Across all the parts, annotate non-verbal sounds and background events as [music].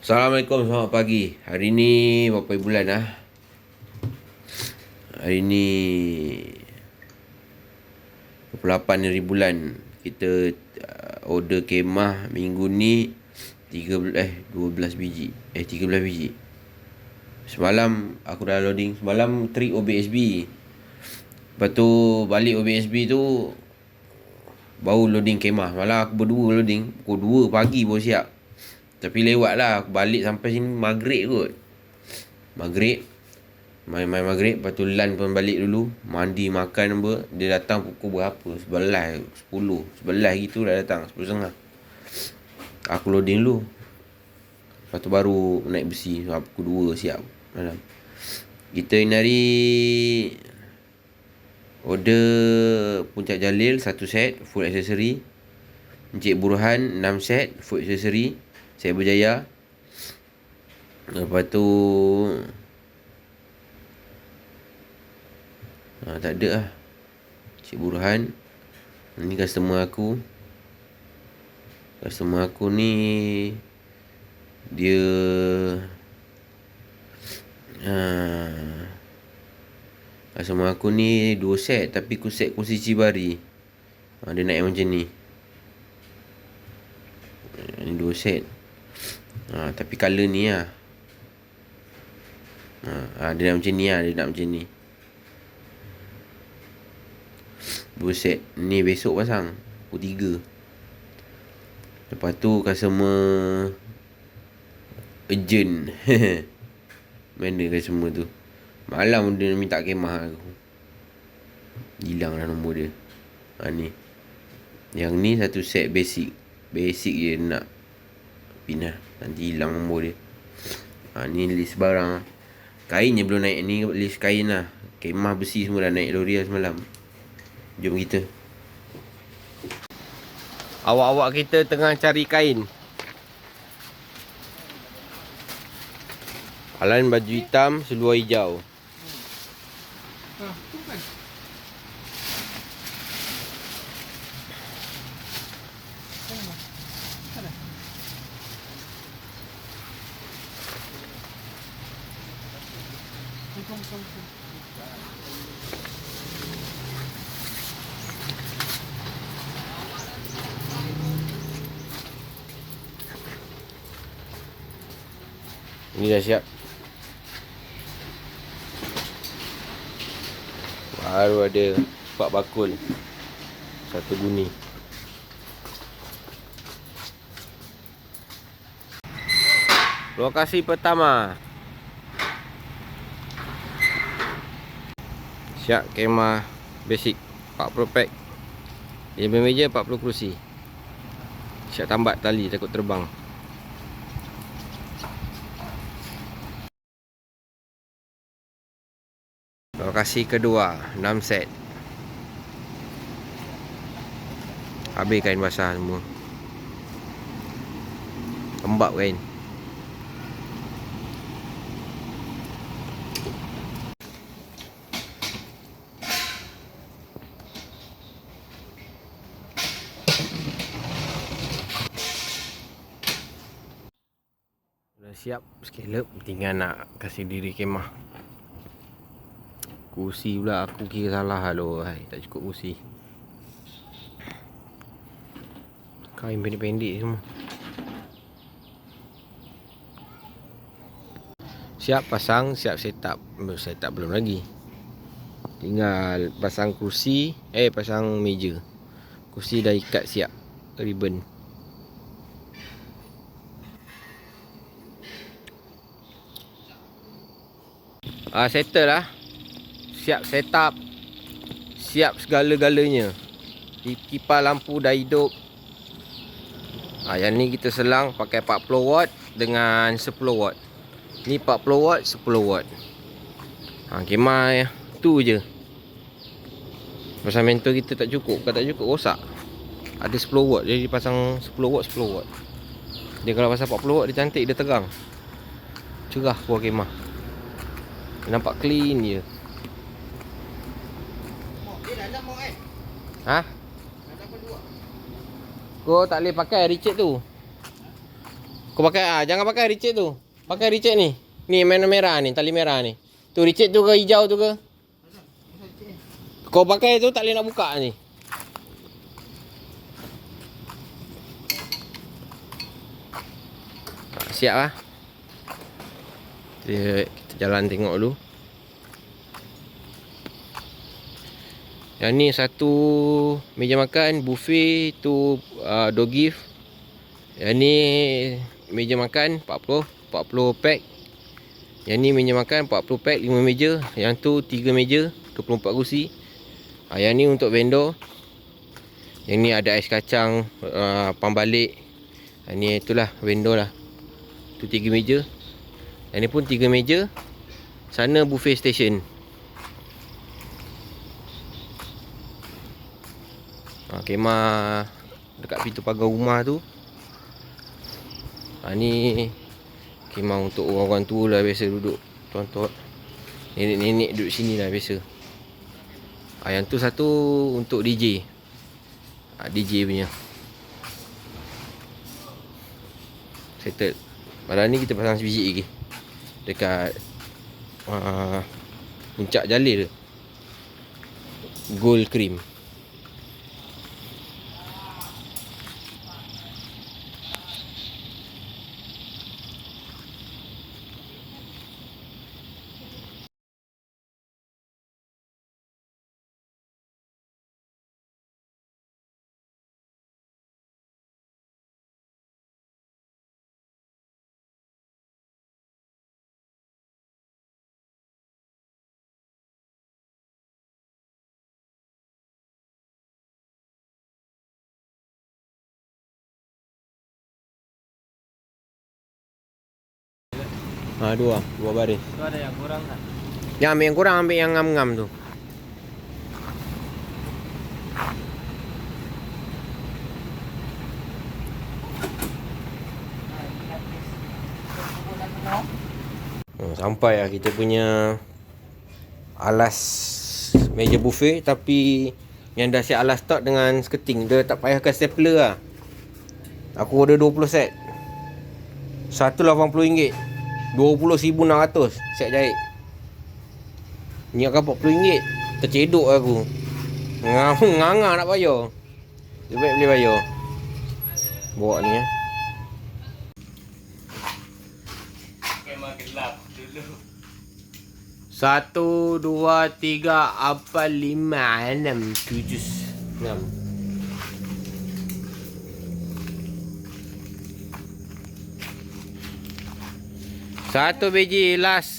Assalamualaikum, selamat pagi. Hari ni berapa bulan ah? Hari ni 28 hari bulan. Kita uh, order kemah minggu ni 13 eh 12 biji. Eh 13 biji. Semalam aku dah loading semalam trip OBSB. Lepas tu balik OBSB tu baru loading kemah. Malah aku berdua loading. Pukul 2 pagi baru siap. Tapi lewat lah Aku balik sampai sini Maghrib kot. Maghrib. Main-main maghrib Lepas tu Lan pun balik dulu Mandi makan apa. Dia datang pukul berapa? Sebelah Sepuluh. Sebelah gitu dah datang Sepuluh setengah. Aku loading dulu. Lepas tu baru naik besi Pukul dua siap Malam. Kita hari Order Puncak Jalil Satu set Full accessory. Encik Burhan 6 set Full accessory saya berjaya Lepas tu ha, Tak ada lah. Cik Burhan Ni customer aku. Customer aku ni Dia ha, Customer aku ni Dua set Tapi aku set kursi cibari ha, Dia naik macam ni. Ini dua set ha, Tapi colour ni lah. Ha, ha, Dia nak macam ni lah Dia nak macam ni. Dua set Ni besok pasang Pukul tiga. Lepas tu customer Urgent. [laughs] Mana customer tu. Malam dia minta kemah aku. Hilang lah nombor dia. Ha, ni. Yang ni satu set basic. Basic je nak Pindah Nanti hilang nombor dia. Ha, Ni list barang. Kain je belum naik. Ni list kain lah. Kemah besi semua dah naik L'Oreal semalam. Jom kita. Awak-awak kita tengah cari kain. Alan baju hitam Seluar hijau Ini dah siap. Baru ada Empat bakul. Satu guni. Lokasi pertama Siap kemah basic 40 pack. Dia meja 40 kerusi Siap tambat tali takut terbang. Lokasi kedua 6 set. Habis kain basah semua. Lembab kain siap scallop Tinggal nak kasih diri kemah Kursi pula aku kira salah halo hai, Tak cukup kursi Kain pendek-pendek semua. Siap pasang, siap setup. Setup belum lagi. Tinggal pasang kursi Eh pasang meja. Kursi dah ikat siap Ribbon Ah settle lah. Siap setup. Siap segala-galanya. Kipas lampu dah hidup. Ha, yang ni kita selang pakai 40 watt dengan 10 watt. Ni 40 watt 10 watt. Ha, kemah tu je. Pasal mentor kita tak cukup. Kalau tak cukup rosak. Ada 10 watt. Jadi pasang 10 watt 10 watt. Dia kalau pasang 40 watt dia cantik dia terang cerah buah kemah nampak clean je Ha? Kau tak boleh pakai Richard tu. Kau pakai ah jangan pakai Richard tu. Pakai Richard ni. Ni mana merah ni, tali merah ni. Tu Richard tu ke hijau tu ke? Kau pakai tu tak boleh nak buka ni. Siap lah. Kita, kita jalan tengok dulu. Yang ni satu meja makan buffet tu uh, dog gift. Yang ni meja makan 40 40 pack. Yang ni meja makan 40 pack 5 meja. Yang tu 3 meja 24 kursi. Ha, yang ni untuk vendor. Yang ni ada ais kacang uh, pambalik. Ha, ni itulah vendor lah. Tu 3 meja. Yang ni pun 3 meja. Sana buffet station. Ha, kemah dekat pintu pagar rumah tu. Ha, ni kemah untuk orang-orang tua lah biasa duduk. Tuan-tuan. Nenek-nenek duduk sini lah biasa. Ha, yang tu satu untuk DJ. Ha, DJ punya. Settle. Malam ni kita pasang sebiji lagi. Dekat uh, puncak jalil. Gold cream. Ha, dua. Dua baris. Tu ada yang kurang tak? Yang ambil yang kurang ambil yang ngam-ngam tu. Oh, sampai lah kita punya alas meja buffet tapi yang dah siap alas start dengan sketing dia tak payahkan stapler lah. Aku order 20 set. RM180. 20,600 siap jahit. Ni akan RM40 Tercedok aku. Nganga nak bayar. Lebih baik boleh bayar. Bawa ni ya. Kemah gelap dulu. Satu, dua, tiga, empat, lima, enam, tujuh, enam Satu biji last?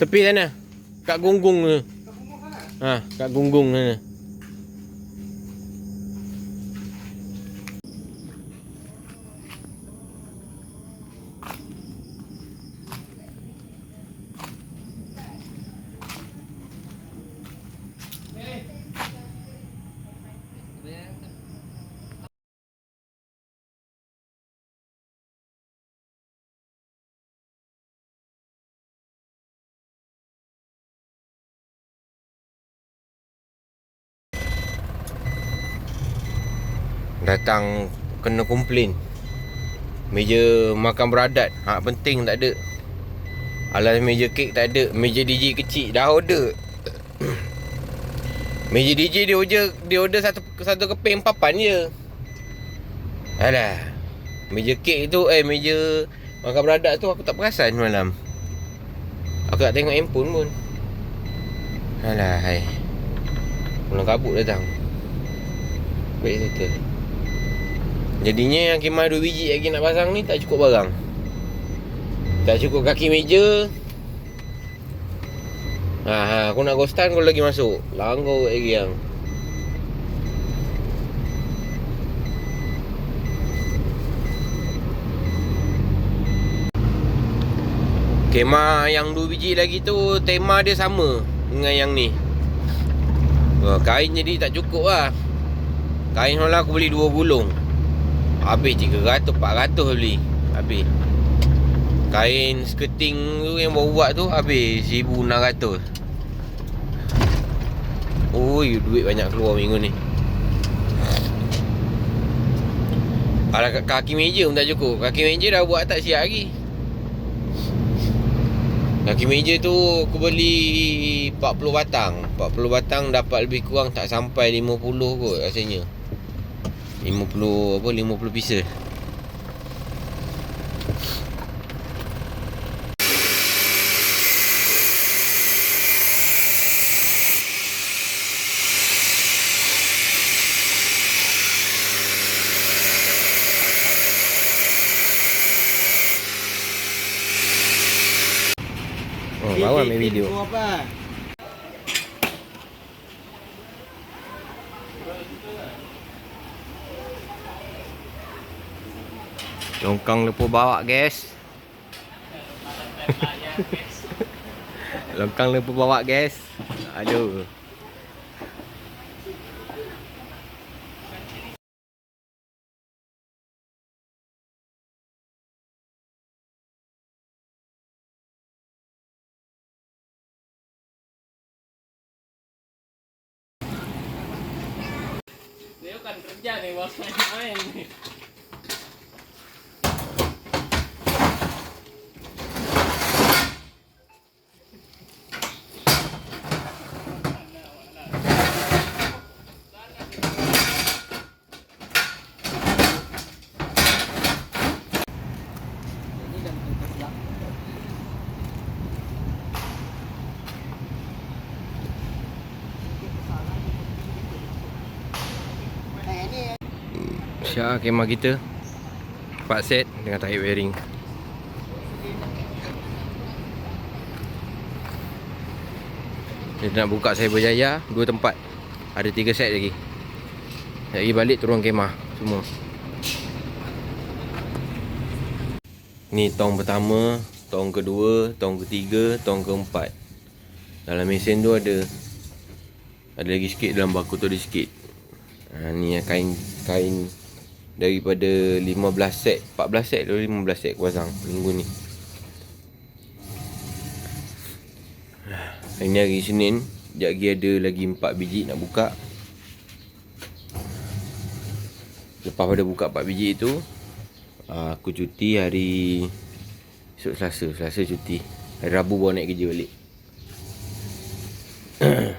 Tepi sana Kat gunggung tu Kebungkuk sana. Ha, kat gunggung sana Datang kena komplain. Meja makan beradat. Hak penting tak ada. Alas meja kek tak ada. Meja DJ kecil dah order. [coughs] Meja DJ dia order Dia order satu satu keping papan je. Alah. Meja kek tu Eh meja Makan beradat tu aku tak perasan malam. Aku tak tengok handphone pun. Alah hai. Pulang kabut datang. Baik settle Jadinya yang kemah 2 biji lagi nak pasang ni tak cukup barang. Tak cukup kaki meja. Ha, ha aku nak ghostan kau lagi masuk. Langgar lagi yang. Kemah yang 2 biji lagi tu tema dia sama dengan yang ni. Kain jadi tak cukup lah. Kain malah aku beli 2 gulung. Habis 300 400 beli Habis Kain skirting tu yang baru buat tu Habis 1600 Oi duit banyak keluar minggu ni ka- kaki meja pun tak cukup. Kaki meja dah buat tak siap lagi. Kaki meja tu aku beli 40 batang. 40 batang dapat lebih kurang tak sampai 50 kot rasanya. 50 apa 50 pieces. Oh, bawa ambil video. apa? Longkang lepo bawa guys. Longkang lepo bawa guys. Aduh. Dia kan kerja nih bos main-main nih. Syah kemah kita. 4 set dengan tarik bearing. Kita nak buka saya berjaya dua tempat. Ada tiga set lagi. Lagi balik turun kemah semua. Ni tong pertama, tong kedua, tong ketiga, tong keempat. Dalam mesin tu ada ada lagi sikit dalam baku tu ada sikit. Ha, ni kain kain daripada 15 set, 14 set atau 15 set aku pasang minggu ni. Hari ni hari Senin, sekejap lagi ada lagi 4 biji nak buka. Lepas pada buka 4 biji tu, ah, aku cuti hari esok Selasa, Selasa cuti. Hari Rabu baru naik kerja balik. [coughs]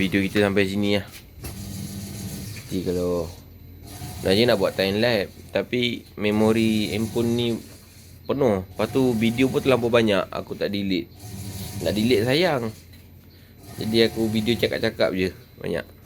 Video kita sampai sini lah. Jadi kalau Sebenarnya nak buat time lapse. Tapi memori handphone ni Penuh. Lepas tu video pun terlampau banyak. Aku tak delete. Nak delete sayang. Jadi aku video cakap-cakap je. Banyak